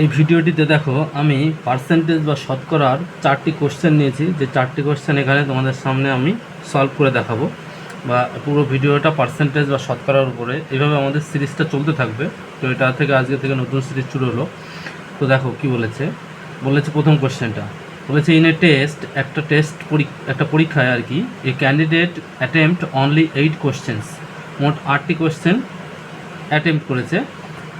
এই ভিডিওটিতে দেখো, আমি পার্সেন্টেজ বা শতকরার চারটি কোশ্চেন নিয়েছি। যে চারটি কোশ্চেন এখানে তোমাদের সামনে আমি সলভ করে দেখাবো বা পুরো ভিডিওটা পার্সেন্টেজ বা শতকরার উপরে। এইভাবে আমাদের সিরিজটা চলতে থাকবে। তো এটা থেকে আজকে থেকে নতুন সিরিজ শুরু হলো। তো দেখো কি বলেছে? বলেছে প্রথম কোশ্চেনটা বলেছে ইন এ টেস্ট একটা টেস্ট একটা পরীক্ষায় আর কি a candidate attempt only eight questions মোট আটটি কোশ্চেন অ্যাটেম্প করেছে।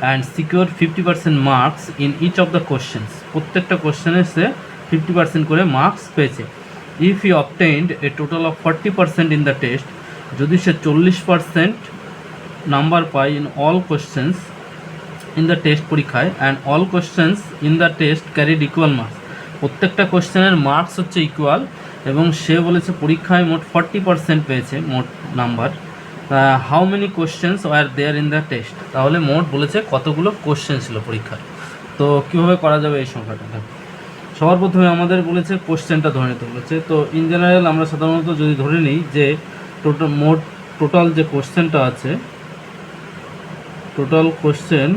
And secure fifty percent marks in each of the questions প্রত্যেকটা কোশ্চেনে সে ফিফটি পার্সেন্ট করে মার্কস পেয়েছে। If you obtained a total of forty percent in the test যদি সে চল্লিশ পার্সেন্ট নাম্বার পায় in all questions in the test পরীক্ষায় and all questions in the test carried equal marks প্রত্যেকটা কোশ্চেনের marks হচ্ছে ইকুয়াল এবং সে বলেছে পরীক্ষায় মোট ফর্টি পার্সেন্ট পেয়েছে, মোট number how many questions were there in the test তাহলে মোট বলেছে কতগুলো কোশ্চেন ছিল পরীক্ষার। তো কীভাবে করা যাবে এই সংখ্যাটা? দেখো সবার প্রথমে আমাদের বলেছে কোশ্চেনটা ধরে নিতে বলেছে। তো ইন জেনারেল আমরা সাধারণত যদি ধরে নিই যে টোটাল মোট টোটাল যে কোশ্চেনটা আছে, টোটাল কোশ্চেন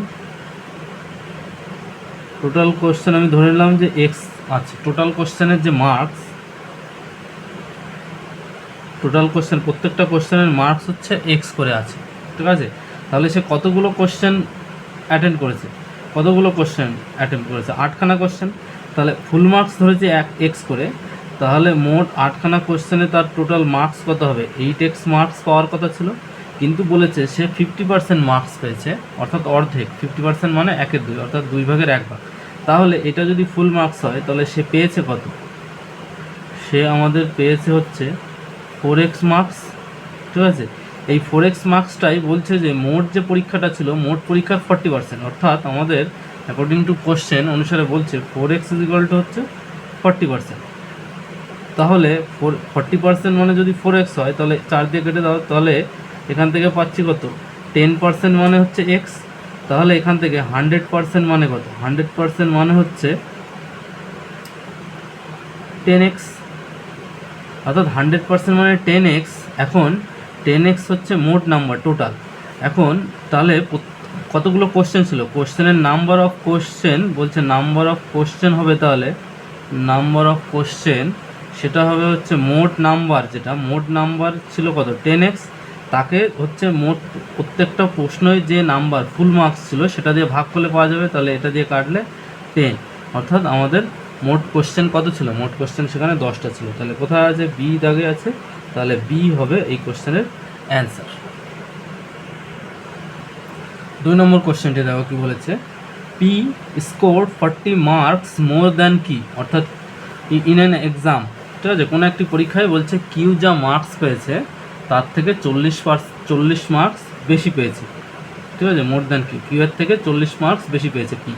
টোটাল কোশ্চেন আমি ধরে নিলাম যে এক্স আছে। টোটাল কোশ্চেনের যে মার্কস টোটাল কোশ্চেন প্রত্যেকটা কোশ্চেনের মার্কস হচ্ছে এক্স করে আছে, ঠিক আছে? তাহলে সে কতগুলো কোশ্চেন অ্যাটেন্ড করেছে? কতগুলো কোশ্চেন অ্যাটেন্ড করেছে? আটখানা কোশ্চেন তাহলে ফুল মার্কস ধরেছে এক এক্স করে। তাহলে মোট আটখানা কোশ্চেনে তার টোটাল মার্কস কত হবে? এইট এক্স মার্কস পাওয়ার কথা ছিল। কিন্তু বলেছে সে ফিফটি পার্সেন্ট মার্কস পেয়েছে, অর্থাৎ অর্ধেক। ফিফটি পার্সেন্ট মানে একের দুই, অর্থাৎ দুই ভাগের এক ভাগ। তাহলে এটা যদি ফুল মার্কস হয়, তাহলে সে পেয়েছে কত? সে আমাদের পেয়েছে হচ্ছে ফোর এক্স মার্কস ঠিক আছে? এই ফোর এক্স মার্কসটাই বলছে যে মোট যে পরীক্ষাটা ছিল, মোট পরীক্ষার ফর্টি পার্সেন্ট অর্থাৎ আমাদের অ্যাকর্ডিং টু কোশ্চেন অনুসারে বলছে ফোর এক্স ইজিকাল হচ্ছে ফর্টি পার্সেন্ট তাহলে ফোর ফর্টি পার্সেন্ট মানে যদি ফোর এক্স হয়, তাহলে চার দিয়ে কেটে দাও, তাহলে এখান থেকে পাচ্ছি কত? টেন পার্সেন্ট মানে হচ্ছে এক্স তাহলে এখান থেকে হান্ড্রেড পার্সেন্ট মানে কত? হান্ড্রেড পার্সেন্ট মানে হচ্ছে টেন এক্স অর্থাৎ হান্ড্রেড পার্সেন্ট মানে টেন এক্স এখন টেন এক্স হচ্ছে মোট নাম্বার টোটাল এখন তাহলে কতগুলো কোশ্চেন ছিল? কোশ্চেনের নাম্বার অফ কোশ্চেন বলছে নাম্বার অফ কোশ্চেন হবে তাহলে নাম্বার অফ কোশ্চেন সেটা হবে হচ্ছে মোট নাম্বার যেটা, মোট নাম্বার ছিল কত? টেন এক্স তাকে হচ্ছে মোট প্রত্যেকটা প্রশ্নই যে নাম্বার ফুল মার্কস ছিল সেটা দিয়ে ভাগ করলে পাওয়া যাবে, তাহলে এটা দিয়ে কাটলে টেন অর্থাৎ আমাদের মোট কোশ্চেন কত ছিল? মোট কোশ্চেন সেখানে দশটা ছিল। তাহলে কোথায় আছে? বি দাগে আছে। তাহলে বি হবে এই কোশ্চেনের অ্যান্সার দুই নম্বর কোশ্চেনটি দেখো কি বলেছে? P score forty marks more than কি অর্থাৎ ইন অ্যান এক্সাম ঠিক আছে? কোনো একটি পরীক্ষায় বলছে কিউ যা মার্কস পেয়েছে, তার থেকে চল্লিশ পার্স চল্লিশ মার্কস বেশি পেয়েছে। ঠিক আছে? মোর দ্যান কিউ কিউ এর থেকে চল্লিশ মার্কস বেশি পেয়েছে তো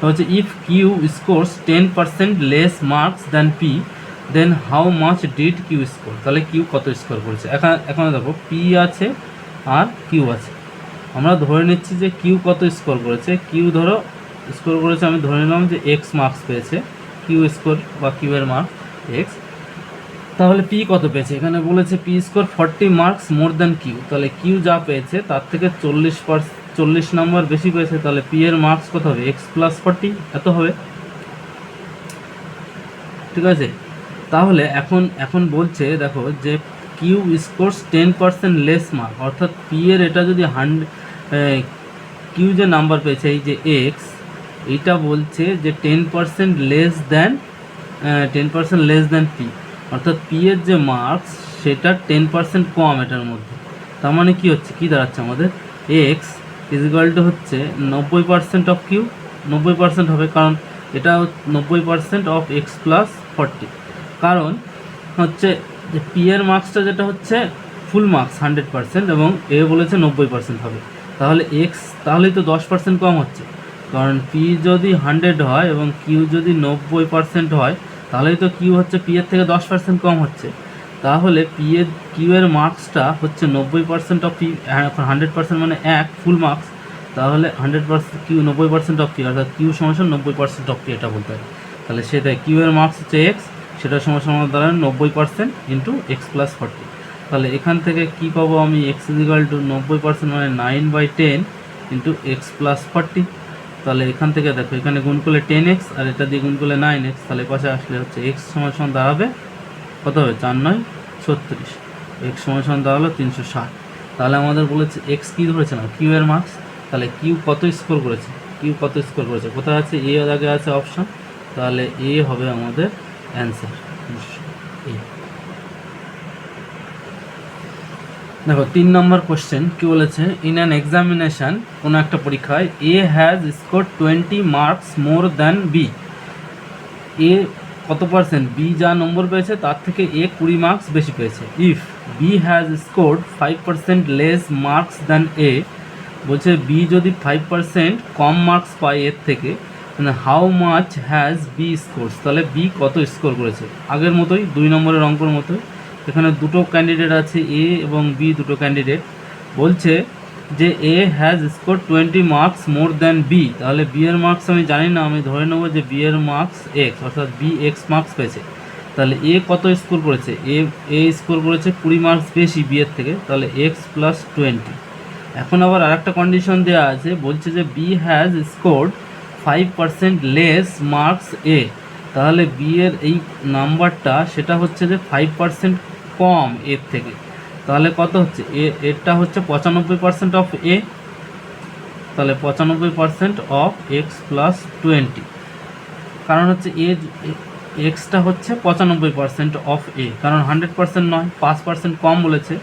হচ্ছে if Q scores ten percent less marks than P then how much did Q score তাহলে কিউ কত স্কোর করেছে? এখন এখন দেখো পি আছে আর কিউ আছে। আমরা ধরে নিচ্ছি যে কিউ কত স্কোর করেছে? কিউ ধরো স্কোর করেছে, আমি ধরে নিলাম যে এক্স মার্কস পেয়েছে। কিউ স্কোর বা কিউ এর মার্কস এক্স তাহলে পি কত পেয়েছে? এখানে বলেছে P score forty marks more than Q তাহলে কিউ যা পেয়েছে, তার থেকে চল্লিশ পার চল্লিশ নম্বর বেশি পেয়েছে তাহলে পি এর মার্কস কত হবে? এক্স প্লাস ফর্টি এত হবে। ঠিক আছে? তাহলে এখন এখন বলছে, দেখো, যে Q scores ten percent less mark অর্থাৎ পি এর এটা যদি হান্ড্রেড কিউ যে নাম্বার পেয়েছে, এই যে এক্স এইটা বলছে যে ten percent less than ten percent less than P অর্থাৎ পি এর যে মার্কস সেটা টেন পার্সেন্ট কম এটার মধ্যে। তার মানে কি হচ্ছে? কি দাঁড়াচ্ছে আমাদের? এক্স ইজিকাল টু হচ্ছে নব্বই পার্সেন্ট অফ কিউ নব্বই পার্সেন্ট হবে কারণ এটা নব্বই percent of X plus forty কারণ হচ্ছে যে পি এর মার্কসটা যেটা হচ্ছে ফুল মার্কস হান্ড্রেড পার্সেন্ট এবং এ বলেছে নব্বই পার্সেন্ট হবে। তাহলে এক্স তাহলেই তো দশ পার্সেন্ট কম হচ্ছে। কারণ পি যদি হান্ড্রেড হয় এবং কিউ যদি নব্বই পার্সেন্ট হয়, তাহলেই তো কিউ হচ্ছে পি এর থেকে দশ পার্সেন্ট কম হচ্ছে। তাহলে পি এর কিউ এর মার্কসটা হচ্ছে নব্বই পার্সেন্ট অফ পি এখন হান্ড্রেড পার্সেন্ট মানে এক ফুল মার্কস তাহলে হান্ড্রেড পার্সেন্ট কিউ নব্বই পার্সেন্ট অফ পি অর্থাৎ কিউ সমস্যা নব্বই পার্সেন্ট অফ পি এটা বলতে হয় তাহলে সেটাই কিউ এর মার্কস হচ্ছে এক্স সেটা সমস্যা আমার দাঁড়ায় নব্বই percent into X plus forty তাহলে এখান থেকে কি পাবো আমি? এক্স ইজিকাল টু নব্বই পার্সেন্ট মানে nine by ten into X plus forty তাহলে এখান থেকে দেখো, এখানে গুণ করলে টেন এক্স আর এটা দিয়ে গুণ করলে নাইন এক্স তাহলে পাশে আসলে হচ্ছে এক্স সমান দাঁড়াবে কত হবে? চার নয়, ছত্রিশ। এক্স সমান সমান দাঁড়াল তিনশো ষাট। তাহলে আমাদের বলেছে এক্স কী ধরেছিলাম কিউ এর মার্কস তাহলে কিউ কত স্কোর করেছে? কিউ কত স্কোর করেছে? কোথায় আছে? এ আগে আছে অপশান তাহলে এ হবে আমাদের অ্যান্সার এ দেখো, তিন নম্বর কোশ্চেন কি বলেছে? ইন অ্যান এক্সামিনেশন কোনো একটা পরীক্ষায় A has score twenty marks more than B A কত পার্সেন্ট বি যা নম্বর পেয়েছে, তার থেকে এ কুড়ি মার্কস বেশি পেয়েছে। If B has score five percent less marks than A বলছে বি যদি ফাইভ পার্সেন্ট কম মার্কস পায় এর থেকে মানে how much has B scores তাহলে বি কত স্কোর করেছে? আগের মতোই, দুই নম্বরের অঙ্কর মতোই। এখানে দুটো ক্যান্ডিডেট আছে এ এবং বি দুটো ক্যান্ডিডেট বলছে যে A has score twenty marks more than B তাহলে বি এর মার্কস আমি জানি না, আমি ধরে নেব যে বি এর মার্কস এক্স অর্থাৎ বি এক্স মার্কস পেয়েছে। তাহলে এ কত স্কোর করেছে? এ এ স্কোর করেছে কুড়ি মার্কস বেশি বি এর থেকে, তাহলে এক্স প্লাস টোয়েন্টি এখন আবার আরেকটা কন্ডিশন দেওয়া আছে, বলছে যে B has score five percent less marks A তাহলে বি এর এই নাম্বারটা সেটা হচ্ছে যে ফাইভ পার্সেন্ট কম এর থেকে। তাহলে কত হচ্ছে? এ এরটা হচ্ছে পঁচানব্বই পার্সেন্ট অফ এ তাহলে পঁচানব্বই percent of X plus twenty কারণ হচ্ছে এ এক্সটা হচ্ছে পঁচানব্বই পার্সেন্ট অফ এ কারণ হান্ড্রেড পার্সেন্ট নয়, পাঁচ পার্সেন্ট কম বলেছে।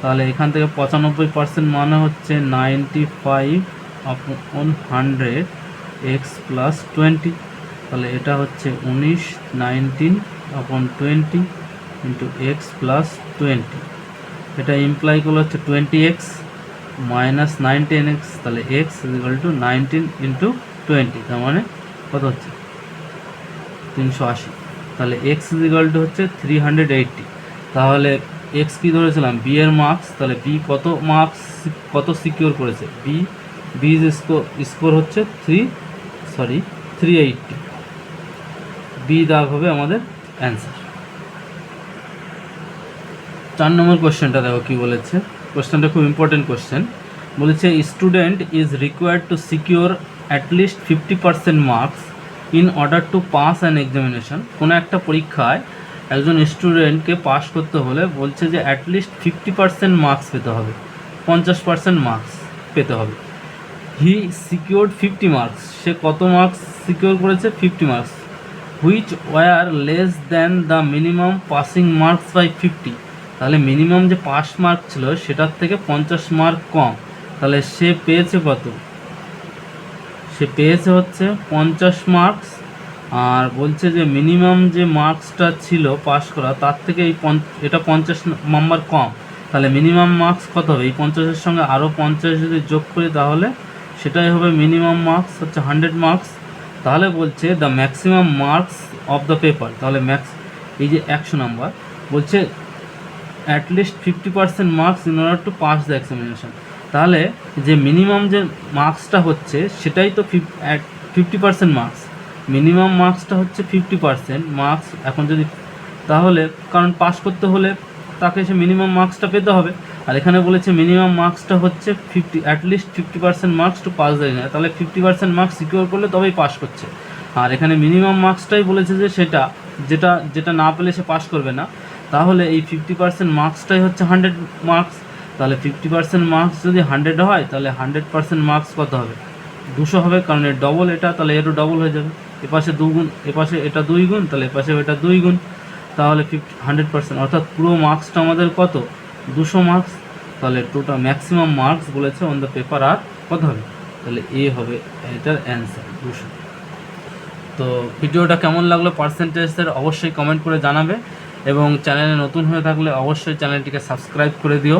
তাহলে এখান থেকে পঁচানব্বই পার্সেন্ট মানে হচ্ছে ninety five upon hundred X plus twenty তাহলে এটা হচ্ছে উনিশ nineteen upon twenty into X plus twenty এটা ইমপ্লাই করলে হচ্ছে twenty X minus nineteen X তাহলে X equal to nineteen into twenty তার মানে কত হচ্ছে? তিনশো আশি। তাহলে এক্স ইজিক্যাল টু হচ্ছে থ্রি হান্ড্রেড এইটটি তাহলে এক্স কী ধরেছিলাম? বি এর মার্কস তাহলে বি কত মার্কস কত সিকিওর করেছে? বি বি স্কোর স্কোর হচ্ছে three sorry three eighty B দাগ হবে আমাদের অ্যান্সার চার নম্বর কোশ্চেনটা দেখো কি বলেছে। কোশ্চেনটা খুব ইম্পর্টেন্ট কোশ্চেন বলেছে student is required to secure at least fifty percent marks in order to pass an examination কোনো একটা পরীক্ষায় একজন স্টুডেন্টকে পাস করতে হলে বলছে যে অ্যাটলিস্ট ফিফটি পার্সেন্ট মার্কস পেতে হবে, পঞ্চাশ পার্সেন্ট মার্কস পেতে হবে। হি সিকিওর্ড ফিফটি মার্কস সে কত মার্কস সিকিওর করেছে? Fifty marks which were less than the minimum passing marks by fifty তাহলে মিনিমাম যে পাস মার্ক ছিল, সেটার থেকে পঞ্চাশ মার্ক কম। তাহলে সে পেয়েছে কত? সে পেয়েছে হচ্ছে পঞ্চাশ মার্কস আর বলছে যে মিনিমাম যে মার্কসটা ছিল পাস করা, তার থেকে এই এটা পঞ্চাশ নাম্বার কম। তাহলে মিনিমাম মার্কস কত হবে? এই পঞ্চাশের সঙ্গে আরও পঞ্চাশ যদি যোগ করি তাহলে সেটাই হবে মিনিমাম মার্কস হচ্ছে হান্ড্রেড মার্কস তাহলে বলছে the maximum marks of the paper তাহলে ম্যাক্স এই যে একশো নাম্বার বলছে at least fifty percent marks in order to pass the examination তাহলে যে মিনিমাম যে মার্কসটা হচ্ছে, সেটাই তো ফিফটি পার্সেন্ট মার্কস মিনিমাম মার্কসটা হচ্ছে ফিফটি পার্সেন্ট মার্কস এখন যদি, তাহলে কারণ পাস করতে হলে তাকে সে মিনিমাম মার্কসটা পেতে হবে। আর এখানে বলেছে মিনিমাম মার্কসটা হচ্ছে fifty at least fifty percent marks to pass দেয় না তাহলে ফিফটি পার্সেন্ট মার্কস সিকিওর করলে তবেই পাস করছে। আর এখানে মিনিমাম মার্কসটাই বলেছে যে সেটা, যেটা যেটা না পেলে সে পাস করবে না। তাহলে এই ফিফটি পার্সেন্ট মার্কসটাই হচ্ছে হান্ড্রেড মার্কস তাহলে ফিফটি পার্সেন্ট মার্কস যদি হান্ড্রেড হয়, তাহলে হান্ড্রেড পার্সেন্ট মার্কস কত হবে? দুশো হবে, কারণ এর ডবল এটা, তাহলে এরও ডবল হয়ে যাবে। এপাশে দুগুণ এপাশে এটা দুই গুণ, তাহলে এপাশে এটা দুই গুণ, তাহলে ফিফটি হান্ড্রেড পার্সেন্ট অর্থাৎ পুরো মার্কসটা আমাদের কত? দুশো মার্কস তাহলে টোটাল ম্যাক্সিমাম মার্কস বলেছে অন দ্য পেপার আর কত হবে? তাহলে এ হবে এটার অ্যান্সার দুশো। তো ভিডিওটা কেমন লাগল পার্সেন্টেজের অবশ্যই কমেন্ট করে জানাবে। এবং চ্যানেলে নতুন হয়ে থাকলে অবশ্যই চ্যানেলটিকে সাবস্ক্রাইব করে দিও।